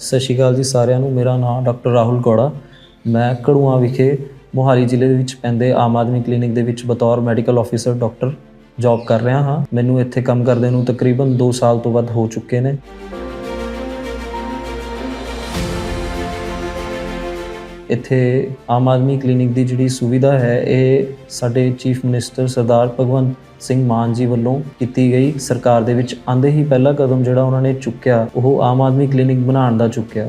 ਸਤਿ ਸ਼੍ਰੀ ਅਕਾਲ ਜੀ ਸਾਰਿਆਂ ਨੂੰ। ਮੇਰਾ ਨਾਮ ਡਾਕਟਰ ਰਾਹੁਲ ਗੌੜਾ। ਮੈਂ ਕੜੂਆ ਵਿਖੇ ਮੋਹਾਲੀ ਜ਼ਿਲ੍ਹੇ ਦੇ ਵਿੱਚ ਪੈਂਦੇ ਆਮ ਆਦਮੀ ਕਲੀਨਿਕ ਦੇ ਵਿੱਚ ਬਤੌਰ ਮੈਡੀਕਲ ਆਫੀਸਰ ਡਾਕਟਰ ਜੌਬ ਕਰ ਰਿਹਾ ਹਾਂ। ਮੈਨੂੰ ਇੱਥੇ ਕੰਮ ਕਰਦੇ ਨੂੰ ਤਕਰੀਬਨ 2 ਸਾਲ ਤੋਂ ਵੱਧ ਹੋ ਚੁੱਕੇ ਨੇ। ਇੱਥੇ ਆਮ ਆਦਮੀ ਕਲੀਨਿਕ ਦੀ ਜਿਹੜੀ ਸੁਵਿਧਾ ਹੈ, ਇਹ ਸਾਡੇ ਚੀਫ ਮਿਨਿਸਟਰ ਸਰਦਾਰ ਭਗਵੰਤ ਸਿੰਘ ਮਾਨ ਜੀ ਵੱਲੋਂ ਕੀਤੀ ਗਈ। ਸਰਕਾਰ ਦੇ ਵਿੱਚ ਆਂਦੇ ਹੀ ਪਹਿਲਾ ਕਦਮ ਜਿਹੜਾ ਉਹਨਾਂ ਨੇ ਚੁੱਕਿਆ, ਉਹ ਆਮ ਆਦਮੀ ਕਲੀਨਿਕ ਬਣਾਉਣ ਦਾ ਚੁੱਕਿਆ।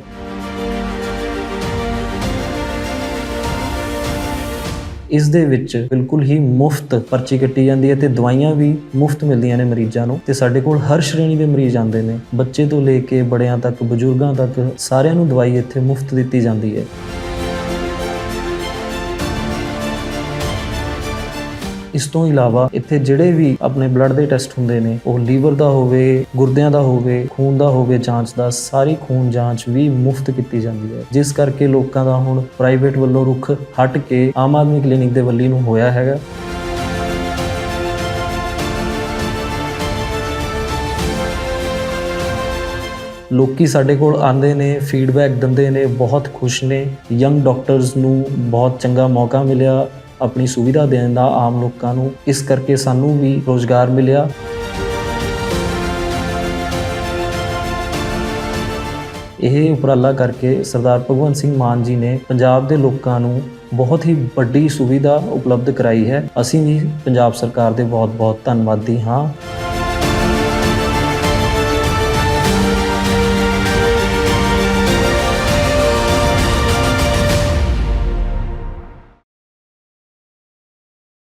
ਇਸ ਦੇ ਵਿੱਚ ਬਿਲਕੁਲ ਹੀ ਮੁਫਤ ਪਰਚੀ ਕੱਟੀ ਜਾਂਦੀ ਹੈ ਤੇ ਦਵਾਈਆਂ ਵੀ ਮੁਫਤ ਮਿਲਦੀਆਂ ਨੇ ਮਰੀਜ਼ਾਂ ਨੂੰ। ਤੇ ਸਾਡੇ ਕੋਲ ਹਰ ਸ਼੍ਰੇਣੀ ਦੇ ਮਰੀਜ਼ ਆਉਂਦੇ ਨੇ। ਬੱਚੇ ਤੋਂ ਲੈ ਕੇ ਬੜਿਆਂ ਤੱਕ, ਬਜ਼ੁਰਗਾਂ ਤੱਕ ਸਾਰਿਆਂ ਨੂੰ ਦਵਾਈ ਇੱਥੇ ਮੁਫਤ ਦਿੱਤੀ ਜਾਂਦੀ ਹੈ। ਇਸ ਤੋਂ ਇਲਾਵਾ ਇੱਥੇ ਜਿਹੜੇ ਵੀ ਆਪਣੇ ਬਲੱਡ ਦੇ ਟੈਸਟ ਹੁੰਦੇ ਨੇ, ਉਹ ਲੀਵਰ ਦਾ ਹੋਵੇ, ਗੁਰਦਿਆਂ ਦਾ ਹੋਵੇ, ਖੂਨ ਦਾ ਹੋਵੇ ਜਾਂਚ ਦਾ, ਸਾਰੀ ਖੂਨ ਜਾਂਚ ਵੀ ਮੁਫਤ ਕੀਤੀ ਜਾਂਦੀ ਹੈ। ਜਿਸ ਕਰਕੇ ਲੋਕਾਂ ਦਾ ਹੁਣ ਪ੍ਰਾਈਵੇਟ ਵੱਲੋਂ ਰੁਖ ਹਟ ਕੇ ਆਮ ਆਦਮੀ ਕਲੀਨਿਕ ਦੇ ਵੱਲੀ ਨੂੰ ਹੋਇਆ ਹੈਗਾ। ਲੋਕੀ ਸਾਡੇ ਕੋਲ ਆਉਂਦੇ ਨੇ ਫੀਡਬੈਕ ਦਿੰਦੇ ਨੇ, ਬਹੁਤ ਖੁਸ਼ ਨੇ। ਯੰਗ ਡਾਕਟਰਸ ਨੂੰ ਬਹੁਤ ਚੰਗਾ ਮੌਕਾ ਮਿਲਿਆ। ਆਪਣੀ ਸੁਵਿਧਾ ਦੇਣ ਦਾ ਆਮ ਲੋਕਾਂ ਨੂੰ ਇਸ ਕਰਕੇ ਸਾਨੂੰ ਵੀ ਰੋਜ਼ਗਾਰ ਮਿਲਿਆ। ਇਹ ਉਪਰਾਲਾ ਕਰਕੇ ਸਰਦਾਰ ਭਗਵੰਤ ਸਿੰਘ ਮਾਨ ਜੀ ਨੇ ਪੰਜਾਬ ਦੇ ਲੋਕਾਂ ਨੂੰ ਬਹੁਤ ਹੀ ਵੱਡੀ ਸੁਵਿਧਾ ਉਪਲਬਧ ਕਰਾਈ ਹੈ। ਅਸੀਂ ਵੀ ਪੰਜਾਬ ਸਰਕਾਰ ਦੇ ਬਹੁਤ-ਬਹੁਤ ਧੰਨਵਾਦੀ ਹਾਂ।